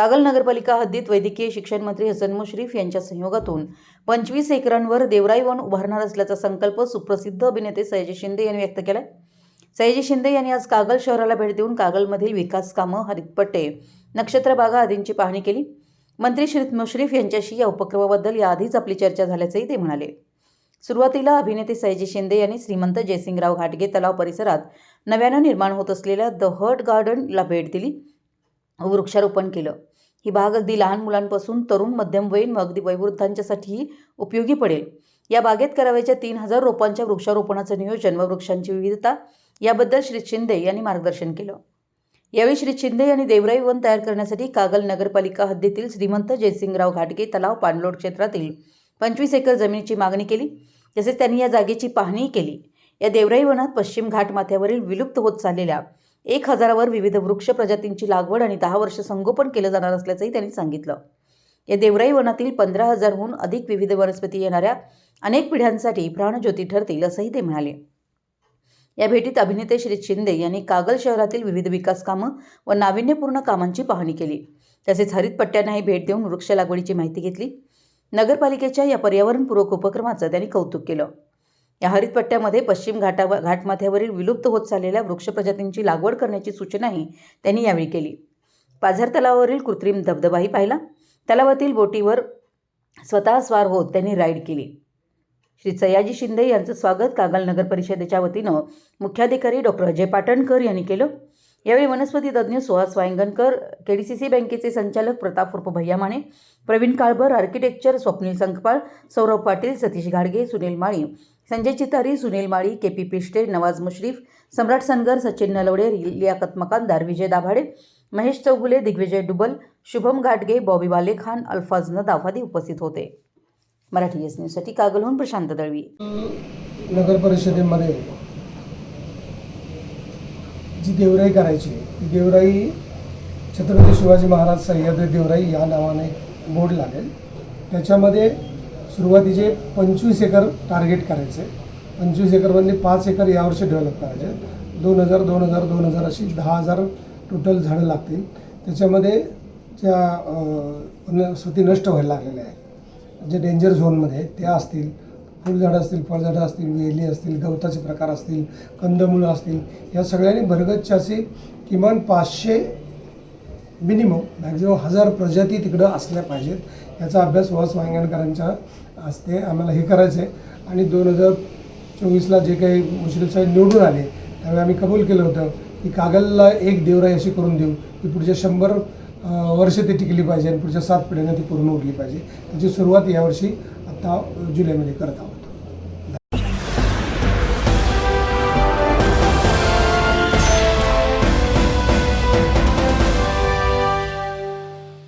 कागल नगरपालिका हद्दीत वैद्यकीय शिक्षण मंत्री हसन मुश्रीफ यांच्या संयोगातून पंचवीस एकरांवर देवराई वन उभारणार असल्याचा संकल्प सुप्रसिद्ध अभिनेते सयाजी शिंदे यांनी व्यक्त केला सयाजी शिंदे यांनी आज कागल शहराला भेट देऊन कागलमधील विकास कामं हरितपट्टे नक्षत्रबागा आदींची पाहणी केली. मंत्री श्री मुश्रीफ यांच्याशी या उपक्रमाबद्दल याआधीच आपली चर्चा झाल्याचंही ते म्हणाले. सुरुवातीला अभिनेते सयाजी शिंदे यांनी श्रीमंत जयसिंगराव घाटगे तलाव परिसरात नव्यानं निर्माण होत असलेल्या द हर्ट गार्डनला भेट दिली. वृक्षारोपण केलं. ही बाग अगदी लहान मुलांपासून तरुण मध्यमवयीन व अगदी वयोवृद्धांच्यासाठीही उपयोगी पडेल. या बागेत करावयाच्या तीन हजार रोपांच्या वृक्षारोपणाचं नियोजन व वृक्षांची विविधता याबद्दल श्री शिंदे यांनी मार्गदर्शन केलं. यावेळी श्री शिंदे यांनी देवराई वन तयार करण्यासाठी कागल नगरपालिका हद्दीतील श्रीमंत जयसिंगराव घाटगे तलाव पाणलोट क्षेत्रातील पंचवीस एकर जमिनीची मागणी केली तसेच त्यांनी या जागेची पाहणीही केली. या देवराई वनात पश्चिम घाट माथ्यावरील विलुप्त होत चाललेल्या एक हजारावर विविध वृक्ष प्रजातींची लागवड आणि दहा वर्ष संगोपन केलं जाणार असल्याचंही त्यांनी सांगितलं. या देवराई वनातील पंधरा हजारहून अधिक विविध वनस्पती येणाऱ्या अनेक पिढ्यांसाठी प्राणज्योती ठरतील असंही ते म्हणाले. या भेटीत अभिनेते श्री शिंदे यांनी कागल शहरातील विविध विकास कामं व नाविन्यपूर्ण कामांची पाहणी केली. तसेच हरित पट्ट्यांनाही भेट देऊन वृक्ष लागवडीची माहिती घेतली. नगरपालिकेच्या या पर्यावरणपूरक उपक्रमाचं त्यांनी कौतुक केलं. या हरितपट्ट्यामध्ये पश्चिम घाटा घाटमाथ्यावरील विलुप्त होत चाललेल्या वृक्ष प्रजातींची लागवड करण्याची सूचनाही त्यांनी यावेळी केली. पाझर तलावावरील कृत्रिम धबधबाही पाहिला. तलावातील बोटीवर स्वतः स्वार होत त्यांनी राईड केली. श्री सयाजी शिंदे यांचं स्वागत कागल नगर परिषदेच्या वतीनं मुख्याधिकारी डॉक्टर अजय पाटणकर यांनी केलं. यावेळी वनस्पती तज्ज्ञ सुहास वायंगणकर के डी सी सी बँकेचे संचालक प्रताप उर्फ भैया माने प्रवीण काळभर आर्किटेक्चर स्वप्नील संकपाळ सौरभ पाटील सतीश घाडगे सुनील माळी संजय चितारी सुनील माळी के पी पिष्टे नवाज मुश्रीफ सम्राट सनगर सचिन नलवडे लियाकत मकानदार विजय दाभाडे महेश चौगुले दिग्विजय डुबल शुभम घाटगे बॉबी वालेखान अल्फाज नदाफ आदी उपस्थित होते. मराठी एस न्यूजसाठी कागलहून प्रशांत दळवी. नगर परिषदेमध्ये जी देवराई करायची ती देवराई छत्रपती शिवाजी महाराज सह्याद्री देवराई या नावाने बोर्ड लागेल. त्याच्यामध्ये सुरुवातीचे पंचवीस एकर टार्गेट करायचे. पंचवीस एकरमधले म्हणजे पाच एकर यावर्षी डेव्हलप करायचे. दोन हजार दोन हजार दोन हजार अशी दहा हजार टोटल झाडं लागतील. त्याच्यामध्ये ज्या स्वती नष्ट व्हायला लागलेल्या आहेत. जे डेंजर झोनमध्ये आहेत त्या असतील. फुलझाडं असतील फळझाडं असतील वेली असतील गवताचे प्रकार असतील कंदमुळं असतील या सगळ्यांनी भरगतच्या असे किमान पाचशे मिनिमम मॅक्झिमम हजार प्रजाती तिकडं असल्या पाहिजेत. याचा अभ्यास वास वांगणकरांच्या असते. आम्हाला हे करायचं आहे आणि दोन हजार चोवीसला जे काही मुश्रीफ साहेब निवडून आले त्यावेळी आम्ही कबूल केलं होतं की कागलला एक देवराई अशी करून देऊ की पुढच्या शंभर वर्ष ती टिकली पाहिजे आणि पुढच्या सात पिढ्यांना ती पूर्ण उरली पाहिजे. त्याची सुरुवात यावर्षी आत्ता जुलैमध्ये करत आहोत.